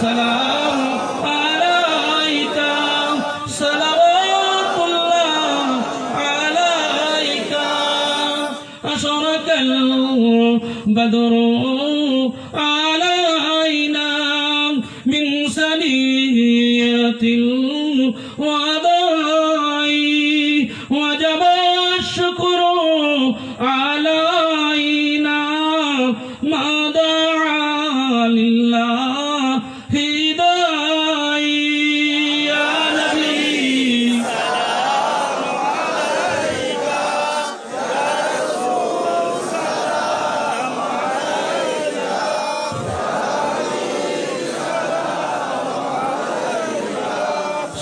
سلام عليك. صلوات الله عليك. أشرك البدر علينا من سنية الوضع. وجب الشكر على